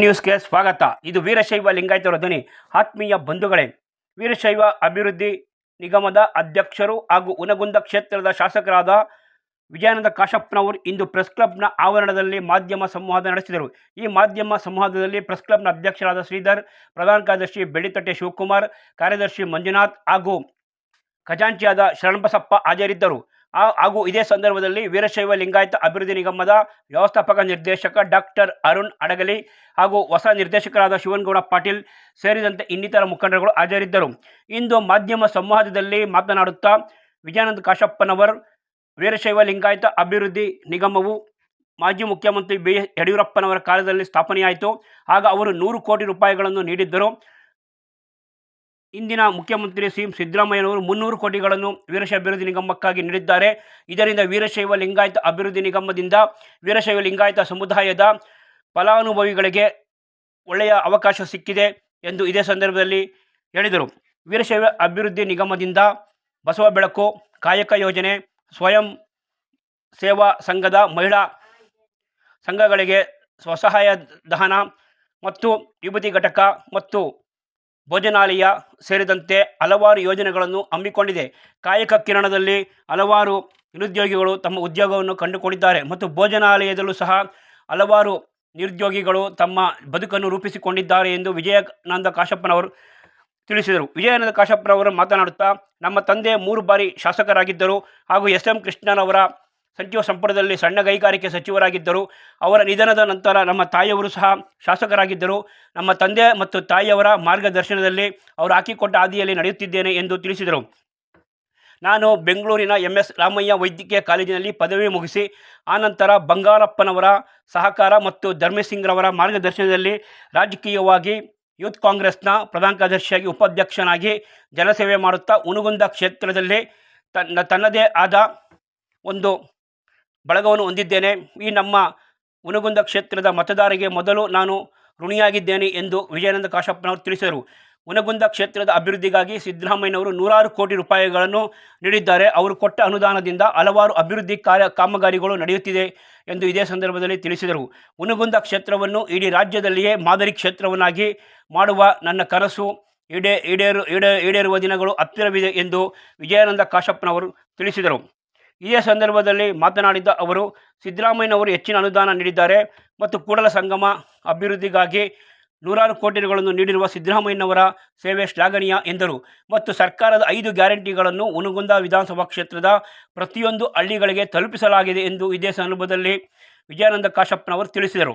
ನ್ಯೂಸ್ಗೆ ಸ್ವಾಗತ. ಇದು ವೀರಶೈವ ಲಿಂಗಾಯತರ ಧ್ವನಿ. ಆತ್ಮೀಯ ಬಂಧುಗಳೇ, ವೀರಶೈವ ಅಭಿವೃದ್ಧಿ ನಿಗಮದ ಅಧ್ಯಕ್ಷರು ಹಾಗೂ ಉನಗುಂದ ಕ್ಷೇತ್ರದ ಶಾಸಕರಾದ ವಿಜಯಾನಂದ ಕಾಶಪ್ಪನವರು ಇಂದು ಪ್ರೆಸ್ ಕ್ಲಬ್ನ ಆವರಣದಲ್ಲಿ ಮಾಧ್ಯಮ ಸಂವಾದ ನಡೆಸಿದರು. ಈ ಮಾಧ್ಯಮ ಸಂವಾದದಲ್ಲಿ ಪ್ರೆಸ್ ಕ್ಲಬ್ನ ಅಧ್ಯಕ್ಷರಾದ ಶ್ರೀಧರ್, ಪ್ರಧಾನ ಕಾರ್ಯದರ್ಶಿ ಬೆಳ್ಳಿತಟ್ಟೆ ಶಿವಕುಮಾರ್, ಕಾರ್ಯದರ್ಶಿ ಮಂಜುನಾಥ್ ಹಾಗೂ ಖಜಾಂಚಿಯಾದ ಶರಣಬಸಪ್ಪ ಹಾಜರಿದ್ದರು. ಹಾಗೂ ಇದೇ ಸಂದರ್ಭದಲ್ಲಿ ವೀರಶೈವ ಲಿಂಗಾಯತ ಅಭಿವೃದ್ಧಿ ನಿಗಮದ ವ್ಯವಸ್ಥಾಪಕ ನಿರ್ದೇಶಕ ಡಾಕ್ಟರ್ ಅರುಣ್ ಅಡಗಲಿ ಹಾಗೂ ಹೊಸ ನಿರ್ದೇಶಕರಾದ ಶಿವನ್ಗೌಡ ಪಾಟೀಲ್ ಸೇರಿದಂತೆ ಇನ್ನಿತರ ಮುಖಂಡರುಗಳು ಹಾಜರಿದ್ದರು. ಇಂದು ಮಾಧ್ಯಮ ಸಂವಾದದಲ್ಲಿ ಮಾತನಾಡುತ್ತಾ ವಿಜಯಾನಂದ ಕಾಶಪ್ಪನವರ್, ವೀರಶೈವ ಲಿಂಗಾಯತ ಅಭಿವೃದ್ಧಿ ನಿಗಮವು ಮಾಜಿ ಮುಖ್ಯಮಂತ್ರಿ ಬಿ ಯಡಿಯೂರಪ್ಪನವರ ಕಾಲದಲ್ಲಿ ಸ್ಥಾಪನೆಯಾಯಿತು. ಆಗ ಅವರು ನೂರು ಕೋಟಿ ರೂಪಾಯಿಗಳನ್ನು ನೀಡಿದ್ದರು. ಇಂದಿನ ಮುಖ್ಯಮಂತ್ರಿ ಸಿಎಂ ಸಿದ್ದರಾಮಯ್ಯನವರು ಮುನ್ನೂರು ಕೋಟಿಗಳನ್ನು ವೀರಶೈವ ಅಭಿವೃದ್ಧಿ ನಿಗಮಕ್ಕಾಗಿ ನೀಡಿದ್ದಾರೆ. ಇದರಿಂದ ವೀರಶೈವ ಲಿಂಗಾಯತ ಅಭಿವೃದ್ಧಿ ನಿಗಮದಿಂದ ವೀರಶೈವ ಲಿಂಗಾಯತ ಸಮುದಾಯದ ಫಲಾನುಭವಿಗಳಿಗೆ ಒಳ್ಳೆಯ ಅವಕಾಶ ಸಿಕ್ಕಿದೆ ಎಂದು ಇದೇ ಸಂದರ್ಭದಲ್ಲಿ ಹೇಳಿದರು. ವೀರಶೈವ ಅಭಿವೃದ್ಧಿ ನಿಗಮದಿಂದ ಬಸವ ಬೆಳಕು ಕಾಯಕ ಯೋಜನೆ ಸ್ವಯಂ ಸೇವಾ ಸಂಘದ ಮಹಿಳಾ ಸಂಘಗಳಿಗೆ ಸ್ವಸಹಾಯ ದಹನ ಮತ್ತು ಯುವತಿ ಘಟಕ ಮತ್ತು ಭೋಜನಾಲಯ ಸೇರಿದಂತೆ ಹಲವಾರು ಯೋಜನೆಗಳನ್ನು ಹಮ್ಮಿಕೊಂಡಿದೆ. ಕಾಯಕ ಕಿರಣದಲ್ಲಿ ಹಲವಾರು ನಿರುದ್ಯೋಗಿಗಳು ತಮ್ಮ ಉದ್ಯೋಗವನ್ನು ಕಂಡುಕೊಂಡಿದ್ದಾರೆ ಮತ್ತು ಭೋಜನಾಲಯದಲ್ಲೂ ಸಹ ಹಲವಾರು ನಿರುದ್ಯೋಗಿಗಳು ತಮ್ಮ ಬದುಕನ್ನು ರೂಪಿಸಿಕೊಂಡಿದ್ದಾರೆ ಎಂದು ವಿಜಯಾನಂದ ಕಾಶಪ್ಪನವರು ತಿಳಿಸಿದರು. ವಿಜಯಾನಂದ ಕಾಶಪ್ಪನವರು ಮಾತನಾಡುತ್ತಾ, ನಮ್ಮ ತಂದೆ ಮೂರು ಬಾರಿ ಶಾಸಕರಾಗಿದ್ದರು ಹಾಗೂ ಎಸ್ ಎಂ ಕೃಷ್ಣನವರ ಸಚಿವ ಸಂಪುಟದಲ್ಲಿ ಸಣ್ಣ ಕೈಗಾರಿಕೆ ಸಚಿವರಾಗಿದ್ದರು. ಅವರ ನಿಧನದ ನಂತರ ನಮ್ಮ ತಾಯಿಯವರು ಸಹ ಶಾಸಕರಾಗಿದ್ದರು. ನಮ್ಮ ತಂದೆ ಮತ್ತು ತಾಯಿಯವರ ಮಾರ್ಗದರ್ಶನದಲ್ಲಿ ಅವರು ಹಾಕಿಕೊಟ್ಟ ಹಾದಿಯಲ್ಲಿ ನಡೆಯುತ್ತಿದ್ದೇನೆ ಎಂದು ತಿಳಿಸಿದರು. ನಾನು ಬೆಂಗಳೂರಿನ ಎಂ ಎಸ್ ರಾಮಯ್ಯ ವೈದ್ಯಕೀಯ ಕಾಲೇಜಿನಲ್ಲಿ ಪದವಿ ಮುಗಿಸಿ ಆನಂತರ ಬಂಗಾರಪ್ಪನವರ ಸಹಕಾರ ಮತ್ತು ಧರ್ಮಸಿಂಗ್ರವರ ಮಾರ್ಗದರ್ಶನದಲ್ಲಿ ರಾಜಕೀಯವಾಗಿ ಯೂತ್ ಕಾಂಗ್ರೆಸ್ನ ಪ್ರಧಾನ ಕಾರ್ಯದರ್ಶಿಯಾಗಿ ಉಪಾಧ್ಯಕ್ಷನಾಗಿ ಜನಸೇವೆ ಮಾಡುತ್ತಾ ಉನುಗುಂದ ಕ್ಷೇತ್ರದಲ್ಲಿ ತನ್ನ ತನ್ನದೇ ಆದ ಒಂದು ಬಳಗವನ್ನು ಹೊಂದಿದ್ದೇನೆ. ಈ ನಮ್ಮ ಉನಗುಂದ ಕ್ಷೇತ್ರದ ಮತದಾರರಿಗೆ ಮೊದಲು ನಾನು ಋಣಿಯಾಗಿದ್ದೇನೆ ಎಂದು ವಿಜಯಾನಂದ ಕಾಶಪ್ಪನವರು ತಿಳಿಸಿದರು. ಉನಗುಂದ ಕ್ಷೇತ್ರದ ಅಭಿವೃದ್ಧಿಗಾಗಿ ಸಿದ್ದರಾಮಯ್ಯನವರು ನೂರಾರು ಕೋಟಿ ರೂಪಾಯಿಗಳನ್ನು ನೀಡಿದ್ದಾರೆ. ಅವರು ಕೊಟ್ಟ ಅನುದಾನದಿಂದ ಹಲವಾರು ಅಭಿವೃದ್ಧಿ ಕಾರ್ಯ ಕಾಮಗಾರಿಗಳು ನಡೆಯುತ್ತಿದೆ ಎಂದು ಇದೇ ಸಂದರ್ಭದಲ್ಲಿ ತಿಳಿಸಿದರು. ಉನಗುಂದ ಕ್ಷೇತ್ರವನ್ನು ಇಡೀ ರಾಜ್ಯದಲ್ಲಿಯೇ ಮಾದರಿ ಕ್ಷೇತ್ರವನ್ನಾಗಿ ಮಾಡುವ ನನ್ನ ಕನಸು ಈಡೇ ಈಡೇರು ಈಡೇ ಈಡೇರುವ ದಿನಗಳು ಹತ್ತಿರವಿದೆ ಎಂದು ವಿಜಯಾನಂದ ಕಾಶಪ್ಪನವರು ತಿಳಿಸಿದರು. ಇದೇ ಸಂದರ್ಭದಲ್ಲಿ ಮಾತನಾಡಿದ ಅವರು, ಸಿದ್ದರಾಮಯ್ಯನವರು ಹೆಚ್ಚಿನ ಅನುದಾನ ನೀಡಿದ್ದಾರೆ ಮತ್ತು ಕೂಡಲ ಸಂಗಮ ಅಭಿವೃದ್ಧಿಗಾಗಿ ನೂರಾರು ಕೋಟಿಗಳನ್ನು ನೀಡಿರುವ ಸಿದ್ದರಾಮಯ್ಯನವರ ಸೇವೆ ಶ್ಲಾಘನೀಯ ಎಂದರು. ಮತ್ತು ಸರ್ಕಾರದ ಐದು ಗ್ಯಾರಂಟಿಗಳನ್ನು ಉನಗುಂದ ವಿಧಾನಸಭಾ ಕ್ಷೇತ್ರದ ಪ್ರತಿಯೊಂದು ಹಳ್ಳಿಗಳಿಗೆ ತಲುಪಿಸಲಾಗಿದೆ ಎಂದು ಇದೇ ಸಂದರ್ಭದಲ್ಲಿ ವಿಜಯಾನಂದ ಕಾಶಪ್ಪನವರು ತಿಳಿಸಿದರು.